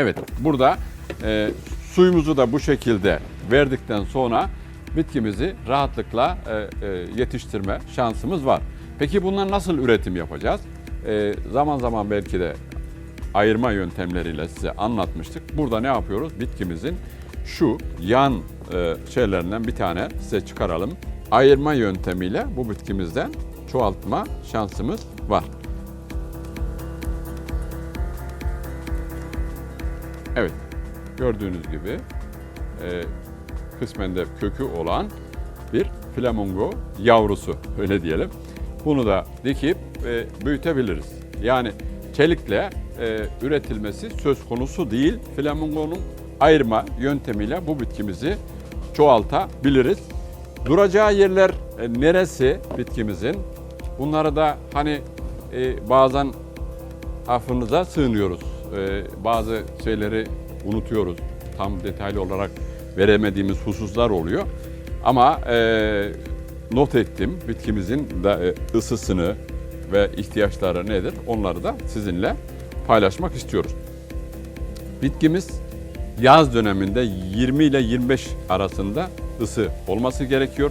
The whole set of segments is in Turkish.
Evet, burada e, suyumuzu da bu şekilde verdikten sonra bitkimizi rahatlıkla e, e, yetiştirme şansımız var. Peki bundan nasıl üretim yapacağız? E, zaman zaman belki de ayırma yöntemleriyle size anlatmıştık. Burada ne yapıyoruz? Bitkimizin şu yan e, şeylerinden bir tane size çıkaralım. Ayırma yöntemiyle bu bitkimizden çoğaltma şansımız var. Evet, gördüğünüz gibi e, kısmen de kökü olan bir flamingo yavrusu öyle diyelim. Bunu da dikip e, büyütebiliriz. Yani çelikle e, üretilmesi söz konusu değil. Flamingonun ayırma yöntemiyle bu bitkimizi çoğaltabiliriz. Duracağı yerler e, neresi bitkimizin? Bunları da hani e, bazen affınıza sığınıyoruz. Ee, bazı şeyleri unutuyoruz. Tam detaylı olarak veremediğimiz hususlar oluyor. Ama e, not ettim bitkimizin de e, ısısını ve ihtiyaçları nedir onları da sizinle paylaşmak istiyoruz. Bitkimiz yaz döneminde 20 ile 25 arasında ısı olması gerekiyor.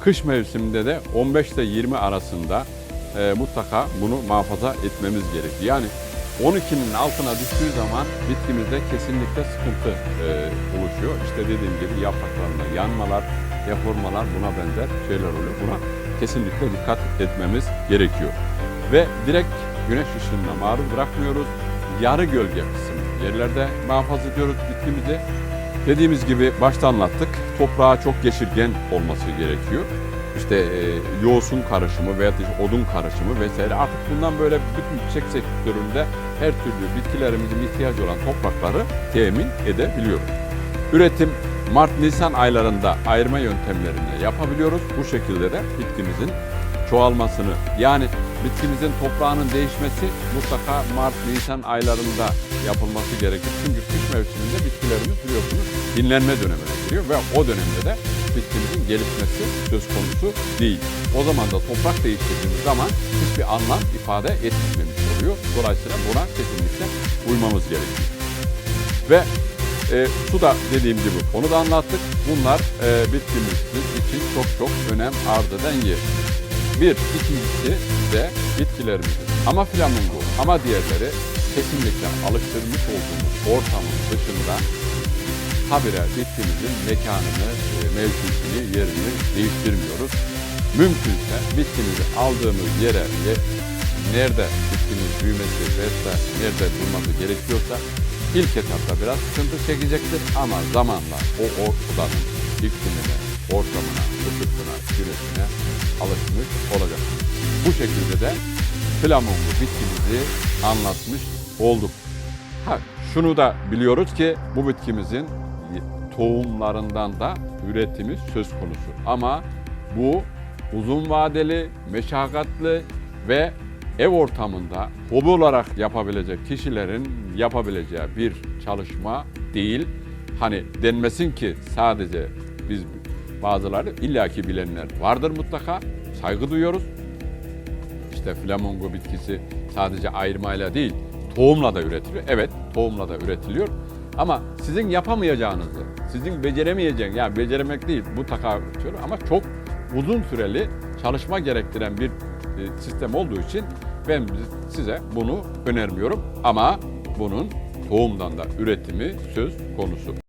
Kış mevsiminde de 15 ile 20 arasında e, mutlaka bunu muhafaza etmemiz gerekiyor. Yani 12'nin altına düştüğü zaman bitkimizde kesinlikle sıkıntı e, oluşuyor. İşte dediğim gibi yapraklarında yanmalar, deformalar buna benzer şeyler oluyor. Buna kesinlikle dikkat etmemiz gerekiyor. Ve direkt güneş ışığına maruz bırakmıyoruz. Yarı gölge kısım yerlerde muhafaza ediyoruz bitkimizi. Dediğimiz gibi başta anlattık. Toprağa çok geçirgen olması gerekiyor. İşte e, yoğsun karışımı veya işte odun karışımı vesaire artık bundan böyle bütün çiçek sektöründe her türlü bitkilerimizin ihtiyacı olan toprakları temin edebiliyoruz. Üretim Mart-Nisan aylarında ayırma yöntemlerini yapabiliyoruz. Bu şekilde de bitkimizin çoğalmasını yani bitkimizin toprağının değişmesi mutlaka Mart-Nisan aylarında yapılması gerekir. Çünkü kış mevsiminde bitkilerimiz biliyorsunuz dinlenme dönemine giriyor ve o dönemde de bitkimizin gelişmesi söz konusu değil. O zaman da toprak değiştirdiğimiz zaman hiçbir anlam ifade etmemiş oluyor. Dolayısıyla buna kesinlikle uymamız gerekiyor. Ve e, su da dediğim gibi onu da anlattık. Bunlar e, bitkimiz için çok çok önem arz eden yer. Bir, ikincisi de bitkilerimizin ama flamingo ama diğerleri kesinlikle alıştırmış olduğumuz ortamın dışında habire bitkimizin mekanını, e, mevkisini, yerini değiştirmiyoruz. Mümkünse bitkimizi aldığımız yere nerede bitkinin büyümesi veya nerede durması gerekiyorsa ilk etapta biraz sıkıntı çekecektir. Ama zamanla o ortamın iklimine, ortamına, ısısına, güneşine alışmış olacak. Bu şekilde de flamingo bitkimizi anlatmış olduk. Ha, şunu da biliyoruz ki bu bitkimizin tohumlarından da üretimi söz konusu. Ama bu uzun vadeli, meşakkatli ve ev ortamında hobi olarak yapabilecek kişilerin yapabileceği bir çalışma değil. Hani denmesin ki sadece biz bazıları illaki bilenler vardır mutlaka. Saygı duyuyoruz. İşte flamingo bitkisi sadece ayırmayla değil, tohumla da üretiliyor. Evet, tohumla da üretiliyor. Ama sizin yapamayacağınızı, sizin beceremeyeceğiniz, yani beceremek değil mutlaka üretiyor ama çok uzun süreli çalışma gerektiren bir e, sistem olduğu için ben size bunu önermiyorum. Ama bunun tohumdan da üretimi söz konusu.